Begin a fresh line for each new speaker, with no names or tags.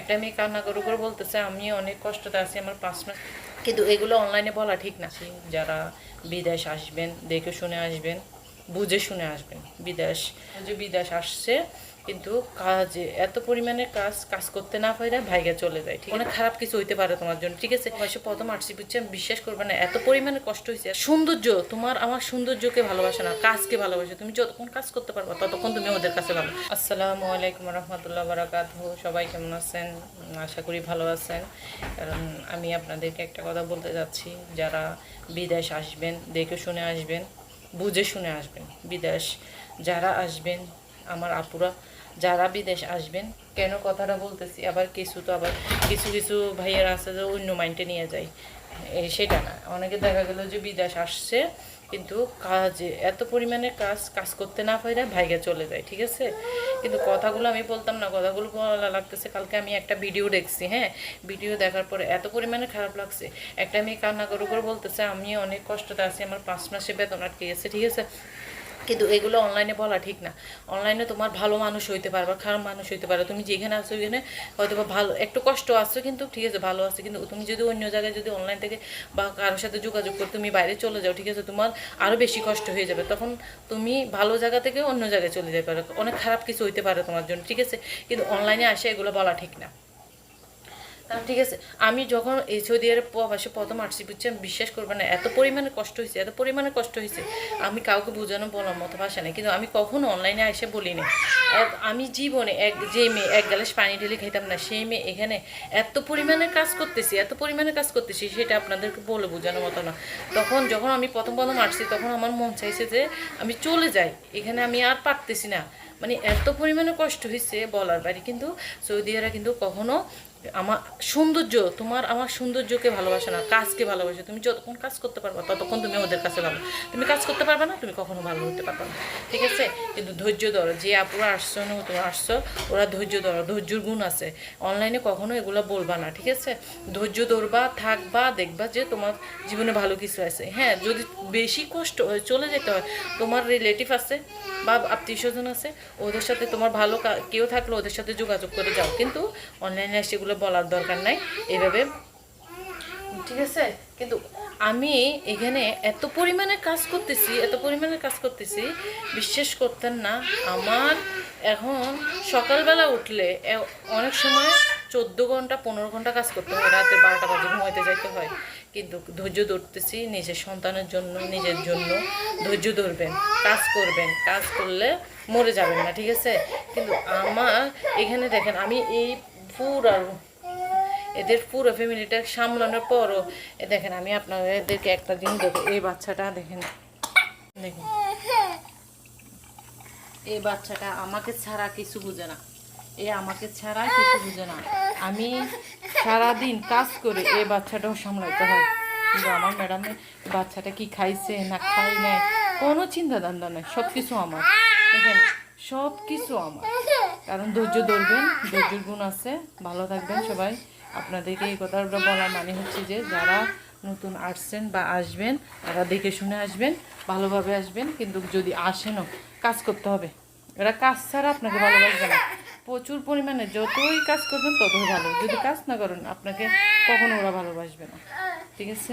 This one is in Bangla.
একটা মেয়ে কান্না করে করে বলতেছে, আমি অনেক কষ্টতে আছি, আমার মাস কিন্তু এগুলো অনলাইনে বলা ঠিক না। যারা বিদেশ আসবেন, দেখে শুনে আসবেন, বুঝে শুনে আসবেন। বিদেশ যে বিদেশ আসছে কিন্তু কাজে এত পরিমাণে কাজ কাজ করতে না পারে ভাইগা চলে যায় ঠিক অনেক খারাপ কিছু হইতে পারে তোমার জন্য ঠিক আছে? বয়সে প্রথম আসছি বুঝছি আমি বিশ্বাস করবে না এত পরিমাণে কষ্ট হয়েছে সৌন্দর্য তোমার আমার সৌন্দর্যকে ভালোবাসে না কাজকে ভালোবাসে তুমি যতক্ষণ কাজ করতে পারবে ততক্ষণ তুমি ওদের কাছে ভালো। আসসালামু আলাইকুম রহমতুল্লাহ বারাকাত সবাই কেমন আছেন? আশা করি ভালো আছেন। কারণ আমি আপনাদেরকে একটা কথা বলতে যাচ্ছি যারা বিদেশ আসবেন দেখে শুনে আসবেন বুঝে শুনে আসবেন বিদেশ যারা আসবেন আমার আপুরা যারা বিদেশ আসবেন, কেন কথাটা বলতেছি? আবার কিছু তো আবার কিছু কিছু ভাইয়েরা আছে যে অন্য মাইন্ডে নিয়ে যায়। সেটা না। অনেকে দেখা গেল যে বিদেশ আসছে, কিন্তু কাজে, এত পরিমাণে কাজ কাজ করতে না পারে ভাইগা চলে যায়, ঠিক আছে? কিন্তু কথাগুলো আমি বলতাম না, কথাগুলো বলা লাগতেছে, কালকে আমি একটা ভিডিও দেখছি হ্যাঁ? ভিডিও দেখার পরে এত পরিমাণে খারাপ লাগছে। একটা মেয়ে কান্না করে করে বলতেছে আমি অনেক কষ্টতে আছি, আমার পাঁচ মাসে বেতন আটকে গেছে, ঠিক আছে? কিন্তু এগুলো অনলাইনে বলা ঠিক না। অনলাইনে তোমার ভালো মানুষ হইতে পারে বা খারাপ মানুষ হইতে পারে তুমি যেখানে আছো ওইখানে হয়তো বা ভালো, একটু কষ্ট আছে কিন্তু ঠিক আছে, ভালো আছে। কিন্তু তুমি যদি অন্য জায়গায় যদি অনলাইন থেকে বা কারোর সাথে যোগাযোগ করে তুমি বাইরে চলে যাও, ঠিক আছে, তোমার আরও বেশি কষ্ট হয়ে যাবে। তখন তুমি ভালো জায়গা থেকে অন্য জায়গায় চলে যেতে পারো। অনেক খারাপ কিছু হইতে পারে তোমার জন্য, ঠিক আছে? কিন্তু অনলাইনে আসে এগুলো বলা ঠিক না। তা ঠিক আছে, আমি যখন এই সৌদি আরব প্রবাসে প্রথম আসছি বুঝছি আমি বিশ্বাস করব না, এত পরিমাণে কষ্ট হয়েছে, এত পরিমাণে কষ্ট হয়েছে, আমি কাউকে বোঝানো বলার মতো ভাষা নেই। কিন্তু আমি কখনো অনলাইনে এসে বলিনি। আমি জীবনে এক, যে মেয়ে, এক গ্লাস পানি ঢেলে খেতাম না, সেই মেয়ে এখানে এত পরিমাণে কাজ করতেছি, এত পরিমাণে কাজ করতেছি, সেটা আপনাদেরকে বলে বোঝানোর মতো না। তখন যখন আমি প্রথম প্রথম আসছি, তখন আমার মন চাইছে যে আমি চলে যাই, এখানে আমি আর পারতেছি না। মানে এত পরিমাণে কষ্ট হয়েছে বলার বাড়ি কিন্তু সৌদিয়ারা কিন্তু কখনো আমার সৌন্দর্য, তোমার আমার সৌন্দর্যকে ভালোবাসে না, কাজকে ভালোবাসে। তুমি যতক্ষণ কাজ করতে পারবে, ততক্ষণ তুমি ওদের কাছে ভালো। তুমি কাজ করতে পারবে না, তুমি কখনো ভালো হতে পারবে না। ঠিক আছে? কিন্তু ধৈর্য ধরো, যে আপুরা আসছো না, তোমরা আসছো, ওরা ধৈর্য ধরো, ধৈর্যর গুণ আছে। অনলাইনে কখনো এগুলো বলবা না, ঠিক আছে? ধৈর্য ধরবা, থাকবা, দেখবা যে তোমার জীবনে ভালো কিছু আছে। হ্যাঁ যদি বেশি কষ্ট হয়, চলে যেতে হয়, তোমার রিলেটিভ আছে বা আত্মীয় স্বজন আছে, ওদের সাথে তোমার ভালো কেউ থাকলে ওদের সাথে যোগাযোগ করে যাও। কিন্তু অনলাইনে সেগুলো বলার দরকার নাই এভাবে ঠিক আছে? কিন্তু আমি এখানে এত পরিমাণে কাজ করতেছি, এত পরিমাণে কাজ করতেছি, বিশ্বাস করতেন না, আমার এখন সকালবেলা উঠলে অনেক সময় চোদ্দ ঘণ্টা, পনেরো ঘণ্টা কাজ করতে হয়, রাতে বারোটা বাজে ঘুমাইতে যাইতে হয়। কিন্তু ধৈর্য ধরতেছি নিজের সন্তানের জন্য, নিজের জন্য ধৈর্য ধরবেন, কাজ করবেন, কাজ করলে মরে যাবেন না, ঠিক আছে? কিন্তু আমার এখানে দেখেন, আমি এই পুরা এদের পুরো ফ্যামিলিটা সামলানোর পরও, এ দেখেন আমি আপনাদেরকে একটা দিন দেখো, এই বাচ্চাটা দেখেন, দেখুন। এই বাচ্চাটা আমাকে ছাড়া কিছু বুঝে না। এ আমাকে ছাড়া কিছু বুঝে না। আমি সারাদিন কাজ করে এই বাচ্চাটাও সামলাইতে হয়। কিন্তু আমার ম্যাডামের বাচ্চাটা কি খাইছে না খাই নাই, কোনো চিন্তা ধান্দা নেই সব কিছু আমার। দেখেন সব কিছু আমার। কারণ ধৈর্য ধরবেন, ধৈর্যের গুণ আছে। ভালো থাকবেন সবাই। আপনাদেরকে এই কথাটা বলার মানে হচ্ছে যে, যারা নতুন আসছেন বা আসবেন, তারা দেখে শুনে আসবেন, ভালোভাবে আসবেন। কিন্তু যদি আসেনও, কাজ করতে হবে। এরা কাজ ছাড়া আপনাকে ভালোবাসবে না। প্রচুর পরিমাণে যতই কাজ করবেন, ততই ভালো। যদি কাজ না করেন, আপনাকে কখনো ওরা ভালোবাসবে না। ঠিক আছে?